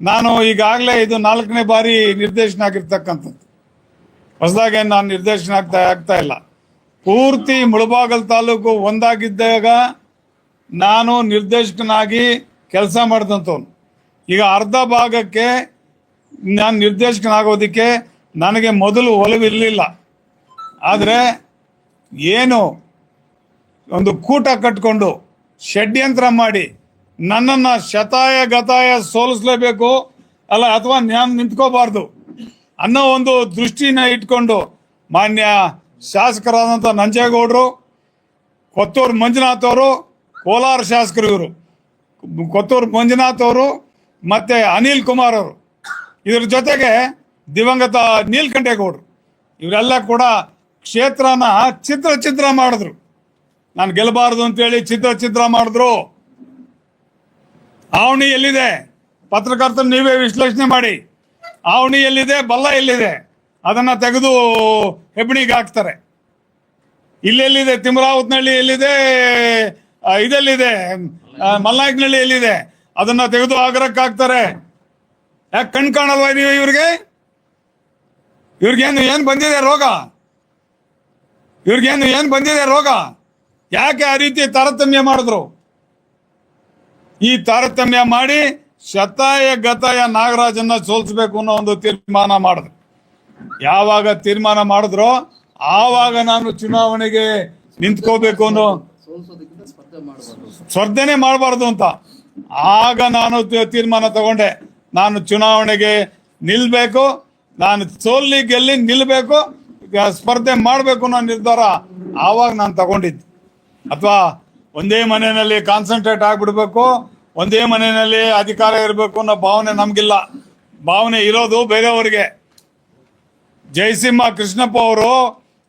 ನಾನು ಈಗಾಗಲೇ ಇದು ನಾಲ್ಕನೇ ಬಾರಿ ನಿರ್ದೇಶನ ಆಗಿರ್ತಕ್ಕಂಥದ್ದು. ಹೊಸದಾಗಿ ನಾನು ನಿರ್ದೇಶನ ಆಗ್ತಾ ಆಗ್ತಾ ಇಲ್ಲ. ಪೂರ್ತಿ ಮುಳಬಾಗಲ್ ತಾಲೂಕು ಒಂದಾಗಿದ್ದಾಗ ನಾನು ನಿರ್ದೇಶಕನಾಗಿ ಕೆಲಸ ಮಾಡಿದಂಥವ್ನು ಈಗ ಅರ್ಧ ಭಾಗಕ್ಕೆ ನಾನು ನಿರ್ದೇಶಕನಾಗೋದಕ್ಕೆ ನನಗೆ ಮೊದಲು ಒಲವಿರಲಿಲ್ಲ. ಆದರೆ ಏನು ಒಂದು ಕೂಟ ಕಟ್ಕೊಂಡು ಷಡ್ಯಂತ್ರ ಮಾಡಿ ನನ್ನನ್ನು ಶತಾಯ, ಗತಾಯ ಸೋಲಿಸ್ಲೇಬೇಕು. ಅಲ್ಲ, ಅಥವಾ ನಾನು ನಿಂತ್ಕೋಬಾರ್ದು ಅನ್ನೋ ಒಂದು ದೃಷ್ಟಿನ ಇಟ್ಕೊಂಡು ಮಾನ್ಯ ಶಾಸಕರಾದಂಥ ನಂಜೇಗೌಡರು, ಕೊತ್ತೂರು ಮಂಜುನಾಥ್ ಅವರು, ಕೋಲಾರ ಶಾಸಕರು ಇವರು. ಕೊತ್ತೂರು ಮಂಜುನಾಥ್ ಅವರು ಮತ್ತು ಅನಿಲ್ ಕುಮಾರ್ ಅವರು. ಇದ್ರ ಜೊತೆಗೆ ದಿವಂಗತ ನೀಲ್ಕಂಠೇಗೌಡರು. ಇವರೆಲ್ಲ ಕೂಡ ಕ್ಷೇತ್ರನ ಚಿತ್ರ ಚಿತ್ರ ಮಾಡಿದ್ರು. ನಾನು ಗೆಲ್ಲಬಾರದು ಅಂತೇಳಿ ಚಿತ್ರ ಚಿತ್ರ ಮಾಡಿದ್ರು. ಆವಣಿ ಎಲ್ಲಿದೆ? ಪತ್ರಕರ್ತರು ನೀವೇ ವಿಶ್ಲೇಷಣೆ ಮಾಡಿ. ಆವಣಿ ಎಲ್ಲಿದೆ? ಬಲ್ಲ ಎಲ್ಲಿದೆ? ಅದನ್ನ ತೆಗೆದು ಹೆಬ್ಬಣಿಗೆ ಹಾಕ್ತಾರೆ. ಇಲ್ಲೆಲ್ಲಿದೆ ತಿಮ್ರಾವತ್ನಹಳ್ಳಿ ಎಲ್ಲಿದೆ? ಇದೆಲ್ಲಿದೆ? ಮಲ್ನಾಯಕನಹಳ್ಳಿ ಎಲ್ಲಿದೆ? ಅದನ್ನ ತೆಗೆದು ಆಗ್ರಕ್ಕೆ ಹಾಕ್ತಾರೆ. ಯಾಕೆ ಕಣ್ ಕಾಣಲ್ವಾ ನೀವು ಇವ್ರಿಗೆ? ಇವ್ರಿಗೇನು ಏನು ಬಂದಿದೆ ರೋಗ? ಇವ್ರಿಗೇನು ಏನು ಬಂದಿದೆ ರೋಗ? ಯಾಕೆ ಆ ರೀತಿ ತಾರತಮ್ಯ ಮಾಡಿದ್ರು? ಈ ತಾರತಮ್ಯ ಮಾಡಿ ಶತಾಯ ಗತಾಯ ನಾಗರಾಜನ್ನ ಸೋಲಿಸಬೇಕು ಅನ್ನೋ ಒಂದು ತೀರ್ಮಾನ ಮಾಡಿದ್ರು. ಯಾವಾಗ ತೀರ್ಮಾನ ಮಾಡಿದ್ರೋ ಆವಾಗ ನಾನು ಚುನಾವಣೆಗೆ ನಿಂತ್ಕೋಬೇಕು ಅನ್ನೋ ಸ್ಪರ್ಧೆನೆ ಮಾಡಬಾರ್ದು ಅಂತ. ಆಗ ನಾನು ತೀರ್ಮಾನ ತಗೊಂಡೆ. ನಾನು ಚುನಾವಣೆಗೆ ನಿಲ್ಬೇಕು. ನಾನು ಸೋಲ್ಲಿ ಗೆಲ್ಲಿ ನಿಲ್ಬೇಕು. ಸ್ಪರ್ಧೆ ಮಾಡಬೇಕು ಅನ್ನೋ ನಿರ್ಧಾರ ಆವಾಗ ನಾನು ತಗೊಂಡಿದ್ದೆ. ಅಥವಾ ಒಂದೇ ಮನೆಯಲ್ಲಿ ಕಾನ್ಸಂಟ್ರೇಟ್ ಆಗ್ಬಿಡ್ಬೇಕು, ಒಂದೇ ಮನೆಯಲ್ಲಿ ಅಧಿಕಾರ ಇರಬೇಕು ಅನ್ನೋ ಭಾವನೆ ನಮಗಿಲ್ಲ. ಭಾವನೆ ಇರೋದು ಬೇರೆಯವರಿಗೆ. ಜಯಸಿಂಹ ಕೃಷ್ಣಪ್ಪ ಅವರು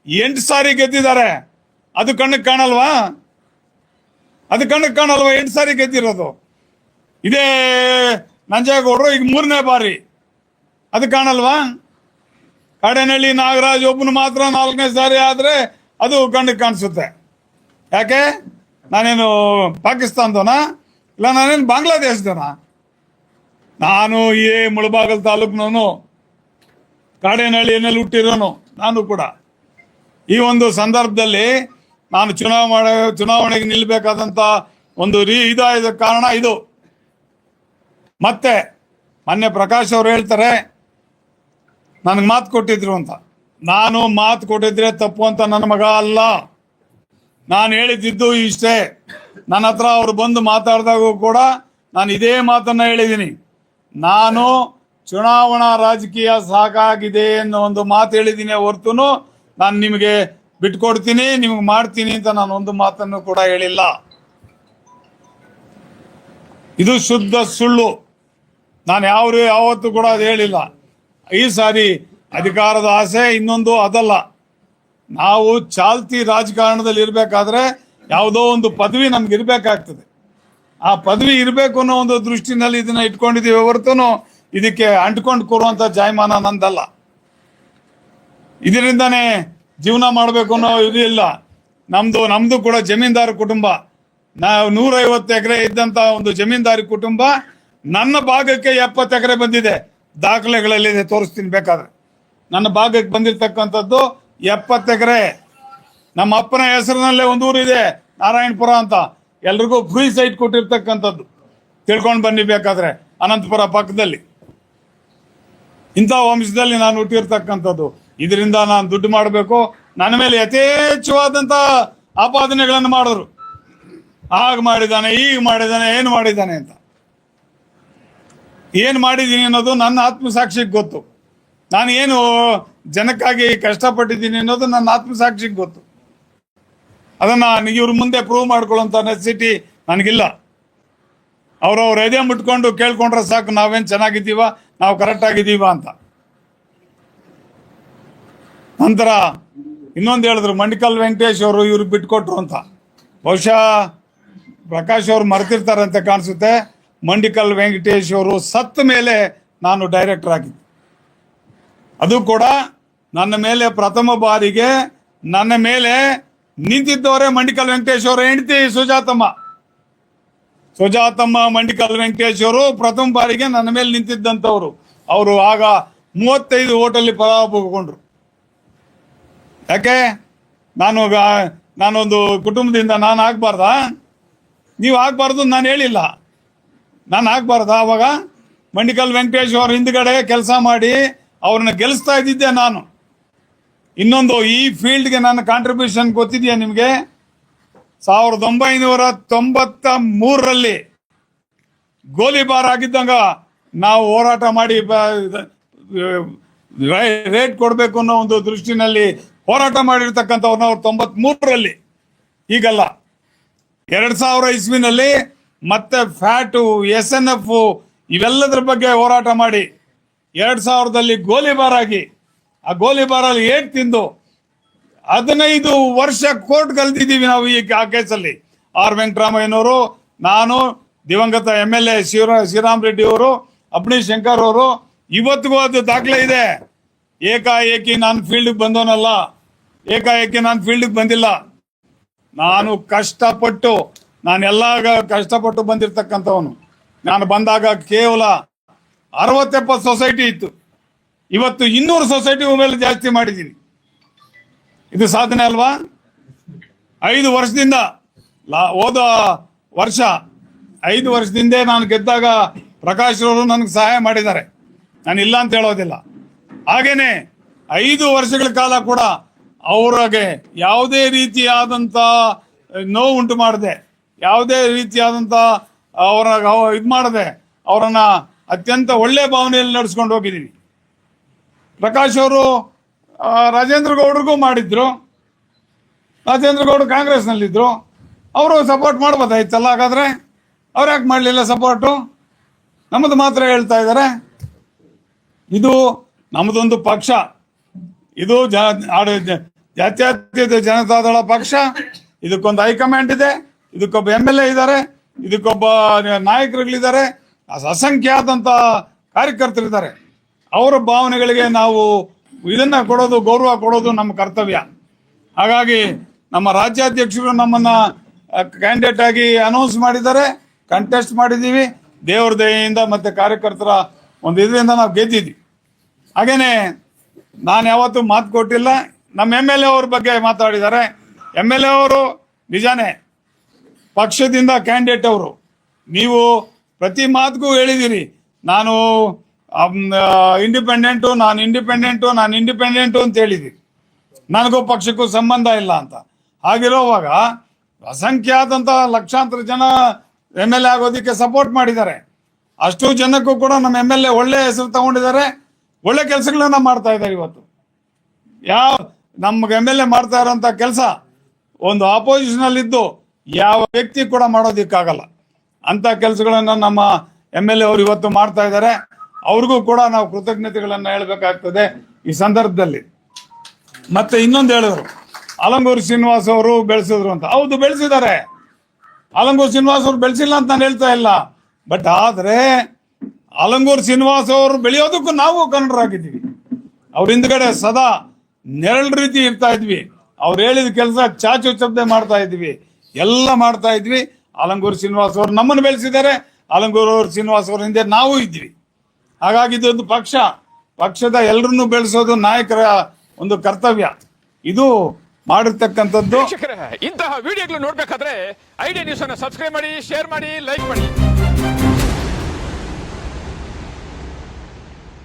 ಎಂಟು ಸಾರಿ ಗೆದ್ದಿದ್ದಾರೆ. ಅದು ಕಣ್ಣಿಗೆ ಕಾಣಲ್ವಾ? ಅದು ಕಣ್ಣಿಗೆ ಕಾಣಲ್ವಾ ಎಂಟು ಸಾರಿ ಗೆದ್ದಿರೋದು? ಇದೇ ನಂಜೇಗೌಡರು ಈಗ ಮೂರನೇ ಬಾರಿ. ಅದು ಕಾಣಲ್ವಾ? ಕಾಡೇನಹಳ್ಳಿ ನಾಗರಾಜ್ ಒಬ್ಬನು ಮಾತ್ರ ನಾಲ್ಕನೇ ಸಾರಿ ಆದರೆ ಅದು ಕಣ್ಣಿಗೆ ಕಾಣಿಸುತ್ತೆ. ಯಾಕೆ? ನಾನೇನು ಪಾಕಿಸ್ತಾನದವನ ಇಲ್ಲ, ನಾನೇನು ಬಾಂಗ್ಲಾದೇಶದವನ ನಾನು ಈ ಮುಳಬಾಗಲ್ ತಾಲೂಕ್ನವನು. ಕಾಡೇನಹಳ್ಳಿಯಲ್ಲಿ ಹುಟ್ಟಿರೋನು, ನಾನು ಕೂಡ. ಈ ಒಂದು ಸಂದರ್ಭದಲ್ಲಿ ನಾನು ಚುನಾವಣೆ, ಚುನಾವಣೆಗೆ ನಿಲ್ಲಬೇಕಾದಂಥ ಒಂದು ರೀ ಇದಾದ ಕಾರಣ ಇದು. ಮತ್ತೆ ಮೊನ್ನೆ ಪ್ರಕಾಶ್ ಅವರು ಹೇಳ್ತಾರೆ, ನನಗೆ ಮಾತು ಕೊಟ್ಟಿದ್ರು ಅಂತ. ನಾನು ಮಾತು ಕೊಟ್ಟಿದ್ರೆ ತಪ್ಪು ಅಂತ ನನ್ನ ಮಗ ಅಲ್ಲ. ನಾನು ಹೇಳಿದ್ದು ಇಷ್ಟೇ. ನನ್ನ ಹತ್ರ ಅವ್ರು ಬಂದು ಮಾತಾಡಿದಾಗೂ ಕೂಡ ನಾನು ಇದೇ ಮಾತನ್ನ ಹೇಳಿದ್ದೀನಿ. ನಾನು ಚುನಾವಣಾ ರಾಜಕೀಯ ಸಾಕಾಗಿದೆ ಅನ್ನೋ ಒಂದು ಮಾತು ಹೇಳಿದ್ದೀನಿ ಹೊರತು ನಾನು ನಿಮಗೆ ಬಿಟ್ಕೊಡ್ತೀನಿ, ನಿಮ್ಗೆ ಮಾಡ್ತೀನಿ ಅಂತ ನಾನು ಒಂದು ಮಾತನ್ನು ಕೂಡ ಹೇಳಿಲ್ಲ. ಇದು ಶುದ್ಧ ಸುಳ್ಳು. ನಾನು ಯಾವ ಯಾವತ್ತೂ ಕೂಡ ಅದು ಹೇಳಿಲ್ಲ. ಈ ಸಾರಿ ಅಧಿಕಾರದ ಆಸೆ ಇನ್ನೊಂದು ಅದಲ್ಲ. ನಾವು ಚಾಲ್ತಿ ರಾಜಕಾರಣದಲ್ಲಿ ಇರಬೇಕಾದ್ರೆ ಯಾವುದೋ ಒಂದು ಪದವಿ ನಮ್ಗೆ ಇರಬೇಕಾಗ್ತದೆ. ಆ ಪದವಿ ಇರಬೇಕು ಅನ್ನೋ ಒಂದು ದೃಷ್ಟಿನಲ್ಲಿ ಇದನ್ನ ಇಟ್ಕೊಂಡಿದ್ದೀವಿ ಹೊರತು ಇದಕ್ಕೆ ಅಂಟ್ಕೊಂಡು ಕೂರುವಂಥ ಜಾಯಮಾನ ನಂದಲ್ಲ. ಇದರಿಂದಾನೇ ಜೀವನ ಮಾಡಬೇಕು ಅನ್ನೋ ಇದು ಇಲ್ಲ. ನಮ್ದು ನಮ್ದು ಕೂಡ ಜಮೀನ್ದಾರ ಕುಟುಂಬ. ನಾವು ನೂರೈವತ್ತು ಎಕರೆ ಇದ್ದಂತ ಒಂದು ಜಮೀನ್ದಾರಿ ಕುಟುಂಬ ನನ್ನ ಭಾಗಕ್ಕೆ ಎಪ್ಪತ್ತು ಎಕರೆ ಬಂದಿದೆ. ದಾಖಲೆಗಳಲ್ಲಿ ತೋರಿಸ್ತೀನಿ ಬೇಕಾದ್ರೆ. ನನ್ನ ಭಾಗಕ್ಕೆ ಬಂದಿರತಕ್ಕಂಥದ್ದು ಎಪ್ಪತ್ತು ಎಕರೆ. ನಮ್ಮ ಅಪ್ಪನ ಹೆಸರಿನಲ್ಲೇ ಒಂದು ಊರಿದೆ ನಾರಾಯಣಪುರ ಅಂತ. ಎಲ್ರಿಗೂ ಫ್ರೀ ಸೈಟ್ ಕೊಟ್ಟಿರ್ತಕ್ಕಂಥದ್ದು. ತಿಳ್ಕೊಂಡು ಬನ್ನಿ ಬೇಕಾದ್ರೆ, ಅನಂತಪುರ ಪಕ್ಕದಲ್ಲಿ. ಇಂಥ ವಂಶದಲ್ಲಿ ನಾನು ಹುಟ್ಟಿರ್ತಕ್ಕಂಥದ್ದು. ಇದರಿಂದ ನಾನು ದುಡ್ಡು ಮಾಡಬೇಕು. ನನ್ನ ಮೇಲೆ ಯಥೇಚ್ಛವಾದಂಥ ಆಪಾದನೆಗಳನ್ನು ಮಾಡಿದ್ರು. ಆಗ ಮಾಡಿದ್ದಾನೆ ಈಗ ಮಾಡಿದ್ದಾನೆ ಏನು ಮಾಡಿದ್ದಾನೆ ಅಂತ. ಏನು ಮಾಡಿದ್ದೀನಿ ಅನ್ನೋದು ನನ್ನ ಆತ್ಮಸಾಕ್ಷಿಗೆ ಗೊತ್ತು. ನಾನು ಏನು ಜನಕ್ಕಾಗಿ ಕಷ್ಟಪಟ್ಟಿದ್ದೀನಿ ಅನ್ನೋದು ನನ್ನ ಆತ್ಮಸಾಕ್ಷಿಗೆ ಗೊತ್ತು. ಅದನ್ನ ಇವ್ರ ಮುಂದೆ ಪ್ರೂವ್ ಮಾಡ್ಕೊಳ್ಳೋಂಥ ನೆಸಿಟಿ ನನಗಿಲ್ಲ. ಅವ್ರವ್ರ ಎದೆ ಮುಟ್ಕೊಂಡು ಕೇಳ್ಕೊಂಡ್ರೆ ಸಾಕು, ನಾವೇನು ಚೆನ್ನಾಗಿದ್ದೀವ, ನಾವು ಕರೆಕ್ಟ್ ಆಗಿದ್ದೀವ ಅಂತ. ನಂತರ ಇನ್ನೊಂದು ಹೇಳಿದ್ರು, ಮಂಡಿಕಲ್ ವೆಂಕಟೇಶ್ ಅವರು ಇವ್ರಿಗೆ ಬಿಟ್ಕೊಟ್ರು ಅಂತ. ಬಹುಶಃ ಪ್ರಕಾಶ್ ಅವರು ಅಂತ ಕಾಣಿಸುತ್ತೆ. ಮಂಡಿಕಲ್ ವೆಂಕಟೇಶ್ ಅವರು ಸತ್ತ ಮೇಲೆ ನಾನು ಡೈರೆಕ್ಟರ್ ಆಗಿದ್ದೆ. ಅದು ಕೂಡ ನನ್ನ ಮೇಲೆ ಪ್ರಥಮ ಬಾರಿಗೆ ನನ್ನ ಮೇಲೆ ನಿಂತಿದ್ದವರೇ ಮಂಡಿಕಲ್ ವೆಂಕಟೇಶ್ ಅವರ ಹೆಂಡತಿ ಸುಜಾತಮ್ಮ. ಸುಜಾತಮ್ಮ, ಮಂಡಿಕಲ್ ವೆಂಕಟೇಶ್ ಅವರು ಪ್ರಥಮ ಬಾರಿಗೆ ನನ್ನ ಮೇಲೆ ನಿಂತಿದ್ದಂಥವ್ರು. ಅವರು ಆಗ ಮೂವತ್ತೈದು ಓಟಲ್ಲಿ ಪರಾಭವಗೊಂಡ್ರು ಯಾಕೆ? ನಾನು ನಾನೊಂದು ಕುಟುಂಬದಿಂದ ನಾನು ಆಗ್ಬಾರ್ದ? ನೀವು ಆಗ್ಬಾರ್ದು ನಾನು ಹೇಳಿಲ್ಲ. ನಾನು ಆಗ್ಬಾರ್ದ ಅವಾಗ? ಮಂಡಿಕಲ್ ವೆಂಕಟೇಶ್ ಅವ್ರ ಹಿಂದ್ಗಡೆ ಕೆಲಸ ಮಾಡಿ ಅವ್ರನ್ನ ಗೆಲ್ಲಿಸ್ತಾ ಇದ್ದಿದ್ದೆ ನಾನು. ಇನ್ನೊಂದು ಈ ಫೀಲ್ಡ್ಗೆ ನನ್ನ ಕಾಂಟ್ರಿಬ್ಯೂಷನ್ ಗೊತ್ತಿದೆಯಾ ನಿಮಗೆ? ಸಾವಿರದ ಒಂಬೈನೂರ ತೊಂಬತ್ತ ಮೂರರಲ್ಲಿ ಗೋಲಿಬಾರ್ ಆಗಿದ್ದಂಗ ನಾವು ಹೋರಾಟ ಮಾಡಿ ರೇಟ್ ಕೊಡಬೇಕು ಅನ್ನೋ ಒಂದು ದೃಷ್ಟಿನಲ್ಲಿ ಹೋರಾಟ ಮಾಡಿರ್ತಕ್ಕಂಥವ್ರನ್ನ ಅವ್ರು ತೊಂಬತ್ ಮೂರರಲ್ಲಿ ಈಗಲ್ಲ, ಎರಡ್ ಸಾವಿರ ಇಸ್ವಿನಲ್ಲಿ ಮತ್ತೆ ಫ್ಯಾಟು ಎಸ್ ಎನ್ ಎಫ್ ಇವೆಲ್ಲದ್ರ ಬಗ್ಗೆ ಹೋರಾಟ ಮಾಡಿ, ಎರಡ್ ಸಾವಿರದಲ್ಲಿ ಗೋಲಿಬಾರ್ ಆಗಿ ಆ ಗೋಲಿಬಾರಲ್ಲಿ ಏಟ್ ತಿಂದು? ಹದಿನೈದು ವರ್ಷ ಕೋರ್ಟ್ ಕಲ್ತಿದ್ದೀವಿ ನಾವು ಈ ಆ ಕೇಸಲ್ಲಿ ಆರ್ ವೆಂಕಟರಾಮಯ್ಯನವರು, ನಾನು, ದಿವಂಗತ ಎಂ ಎಲ್ ಎ ಶಿವರ ಶ್ರೀರಾಮ್ ರೆಡ್ಡಿ ಅವರು ಅಬ್ನಿ ಶಂಕರ್ ಅವರು, ಇವತ್ತಿಗೂ ಅದು ದಾಖಲೆ ಇದೆ. ಏಕಾಏಕಿ ನಾನು ಫೀಲ್ಡ್ಗೆ ಬಂದವನಲ್ಲ. ಏಕಾಏಕಿ ನಾನು ಫೀಲ್ಡ್ಗೆ ಬಂದಿಲ್ಲ. ನಾನು ಕಷ್ಟಪಟ್ಟು ನಾನೆಲ್ಲ ಕಷ್ಟಪಟ್ಟು ಬಂದಿರತಕ್ಕಂಥವನು. ನಾನು ಬಂದಾಗ ಕೇವಲ ಅರವತ್ತೆಪ್ಪತ್ತು ಸೊಸೈಟಿ ಇತ್ತು. ಇವತ್ತು ಇನ್ನೂರು ಸೊಸೈಟಿ ಮೇಲೆ ಜಾಸ್ತಿ ಮಾಡಿದ್ದೀನಿ. ಇದು ಸಾಧನೆ ಅಲ್ವಾ? ಐದು ವರ್ಷದಿಂದ, ಲಾ, ಹೋದ ವರ್ಷ, ಐದು ವರ್ಷದಿಂದ ನಾನು ಗೆದ್ದಾಗ ಪ್ರಕಾಶ್ ರವರು ನನಗೆ ಸಹಾಯ ಮಾಡಿದ್ದಾರೆ. ನಾನು ಇಲ್ಲ ಅಂತ ಹೇಳೋದಿಲ್ಲ. ಹಾಗೇನೆ, ಐದು ವರ್ಷಗಳ ಕಾಲ ಕೂಡ ಅವ್ರಿಗೆ ಯಾವುದೇ ರೀತಿಯಾದಂಥ ನೋವು ಉಂಟು ಮಾಡದೆ, ಯಾವುದೇ ರೀತಿಯಾದಂಥ ಅವರ ಇದು ಮಾಡದೆ, ಅವರನ್ನ ಅತ್ಯಂತ ಒಳ್ಳೆ ಭಾವನೆಯಲ್ಲಿ ನಡೆಸ್ಕೊಂಡು ಹೋಗಿದ್ದೀನಿ. ಪ್ರಕಾಶ್ ಅವರು ರಾಜೇಂದ್ರ ಗೌಡ್ರಿಗೂ ಮಾಡಿದ್ರು. ರಾಜೇಂದ್ರ ಗೌಡ್ರು ಕಾಂಗ್ರೆಸ್ನಲ್ಲಿದ್ದರು ಅವರು ಸಪೋರ್ಟ್ ಮಾಡ್ಬೋದಾಯ್ತಲ್ಲ, ಹಾಗಾದ್ರೆ ಅವ್ರು ಯಾಕೆ ಮಾಡಲಿಲ್ಲ ಸಪೋರ್ಟು ನಮ್ಮದು ಮಾತ್ರ ಹೇಳ್ತಾ ಇದ್ದಾರೆ ಇದು ನಮ್ಮದೊಂದು ಪಕ್ಷ. ಇದು ಜ ಜಾತ್ಯತೀತ ಜನತಾದಳ ಪಕ್ಷ. ಇದಕ್ಕೊಂದು ಹೈಕಮಾಂಡ್ ಇದೆ, ಇದಕ್ಕೊಬ್ಬ ಎಂ ಎಲ್ ಎ ಇದ್ದಾರೆ ಇದಕ್ಕೊಬ್ಬ ನಾಯಕರುಗಳಿದ್ದಾರೆ ಅಸಂಖ್ಯಾತಂತ ಕಾರ್ಯಕರ್ತರಿದ್ದಾರೆ. ಅವರ ಭಾವನೆಗಳಿಗೆ ನಾವು ಇದನ್ನ ಕೊಡೋದು, ಗೌರವ ಕೊಡೋದು ನಮ್ಮ ಕರ್ತವ್ಯ. ಹಾಗಾಗಿ ನಮ್ಮ ರಾಜ್ಯಾಧ್ಯಕ್ಷರು ನಮ್ಮನ್ನ ಕ್ಯಾಂಡಿಡೇಟ್ ಆಗಿ ಅನೌನ್ಸ್ ಮಾಡಿದ್ದಾರೆ ಕಂಟೆಸ್ಟ್ ಮಾಡಿದ್ದೀವಿ. ದೇವ್ರ ದಯೆಯಿಂದ ಮತ್ತೆ ಕಾರ್ಯಕರ್ತರ ಒಂದು ಇದರಿಂದ ನಾವು ಗೆದ್ದಿದ್ವಿ. ಹಾಗೇನೆ ನಾನು ಯಾವತ್ತೂ ಮಾತು ಕೊಟ್ಟಿಲ್ಲ. ನಮ್ಮ ಎಂ ಎಲ್ ಎ ಅವ್ರ ಬಗ್ಗೆ ಮಾತಾಡಿದ್ದಾರೆ. ಎಂ ಎಲ್ ಎ ಅವರು ನಿಜಾನೇ ಪಕ್ಷದಿಂದ ಕ್ಯಾಂಡಿಡೇಟ್ ಅವರು. ನೀವು ಪ್ರತಿ ಮಾತಿಗೂ ಹೇಳಿದ್ದೀರಿ. ನಾನು ಇಂಡಿಪೆಂಡೆಂಟು ನಾನು ಇಂಡಿಪೆಂಡೆಂಟು ನಾನು ಇಂಡಿಪೆಂಡೆಂಟು ಅಂತ ಹೇಳಿದ್ದೀರಿ ನನಗೂ ಪಕ್ಷಕ್ಕೂ ಸಂಬಂಧ ಇಲ್ಲ ಅಂತ. ಹಾಗಿರೋವಾಗ ಅಸಂಖ್ಯಾತಂತ ಲಕ್ಷಾಂತರ ಜನ ಎಂ ಎಲ್ ಎ ಆಗೋದಕ್ಕೆ ಸಪೋರ್ಟ್ ಮಾಡಿದ್ದಾರೆ. ಅಷ್ಟು ಜನಕ್ಕೂ ಕೂಡ ನಮ್ಮ ಎಂ ಎಲ್ ಎ ಒಳ್ಳೆ ಹೆಸರು ತಗೊಂಡಿದ್ದಾರೆ. ಒಳ್ಳೆ ಕೆಲಸಗಳನ್ನ ಮಾಡ್ತಾ ಇದ್ದಾರೆ ಇವತ್ತು. ಯಾವ, ನಮ್ಗೆ ಎಂ ಎಲ್ ಎ ಮಾಡ್ತಾ ಇರೋಂಥ ಕೆಲಸ ಒಂದು ಆಪೋಸಿಷನ್ ಇದ್ದು ಯಾವ ವ್ಯಕ್ತಿ ಕೂಡ ಮಾಡೋದಕ್ಕಾಗಲ್ಲ. ಅಂತ ಕೆಲಸಗಳನ್ನ ನಮ್ಮ ಎಂ ಎಲ್ ಎ ಅವರು ಇವತ್ತು ಮಾಡ್ತಾ ಇದ್ದಾರೆ. ಅವ್ರಿಗೂ ಕೂಡ ನಾವು ಕೃತಜ್ಞತೆಗಳನ್ನ ಹೇಳಬೇಕಾಗ್ತದೆ ಈ ಸಂದರ್ಭದಲ್ಲಿ. ಮತ್ತೆ ಇನ್ನೊಂದು ಹೇಳಿದ್ರು ಅಲಂಗೂರು ಶ್ರೀನಿವಾಸ್ ಅವರು ಬೆಳೆಸಿದ್ರು ಅಂತ. ಹೌದು, ಬೆಳೆಸಿದ್ದಾರೆ. ಅಲಂಗೂರು ಶ್ರೀನಿವಾಸ್ ಅವರು ಬೆಳೆಸಿಲ್ಲ ಅಂತ ನಾನು ಹೇಳ್ತಾ ಇಲ್ಲ. ಬಟ್ ಆದ್ರೆ ಅಲಂಗೂರು ಶ್ರೀನಿವಾಸ್ ಅವರು ಬೆಳೆಯೋದಕ್ಕೂ ನಾವು ಕನ್ನಡರಾಗಿದ್ದೀವಿ. ಅವ್ರ ಹಿಂದ್ಗಡೆ ಸದಾ ನೆರಳು ರೀತಿ ಇರ್ತಾ ಇದ್ವಿ. ಅವ್ರು ಹೇಳಿದ ಕೆಲಸ ಚಾಚು ಚಬ್ದೆ ಮಾಡ್ತಾ ಇದ್ವಿ. ಎಲ್ಲ ಮಾಡ್ತಾ ಇದ್ವಿ. ಅಲಂಗೂರು ಶ್ರೀನಿವಾಸ್ ಅವರು ನಮ್ಮನ್ನು ಬೆಳೆಸಿದ್ದಾರೆ. ಅಲಂಗೂರು ಅವ್ರ ಶ್ರೀನಿವಾಸ್ ಅವ್ರ ಹಿಂದೆ ನಾವು ಇದ್ವಿ ಹಾಗಾಗಿ ಇದೊಂದು ಪಕ್ಷ. ಪಕ್ಷದ ಎಲ್ಲರನ್ನು ಬೆಳೆಸೋದು ನಾಯಕರ ಒಂದು ಕರ್ತವ್ಯ. ಇದು ಮಾಡಿರ್ತಕ್ಕಂಥದ್ದು. ಇಂತಹ ವಿಡಿಯೋಗಳು ನೋಡ್ಬೇಕಾದ್ರೆ ಐಡಿಯಾ ನ್ಯೂಸ್ ಅನ್ನು ಸಬ್ಸ್ಕ್ರೈಬ್ ಮಾಡಿ ಶೇರ್ ಮಾಡಿ ಲೈಕ್ ಮಾಡಿ.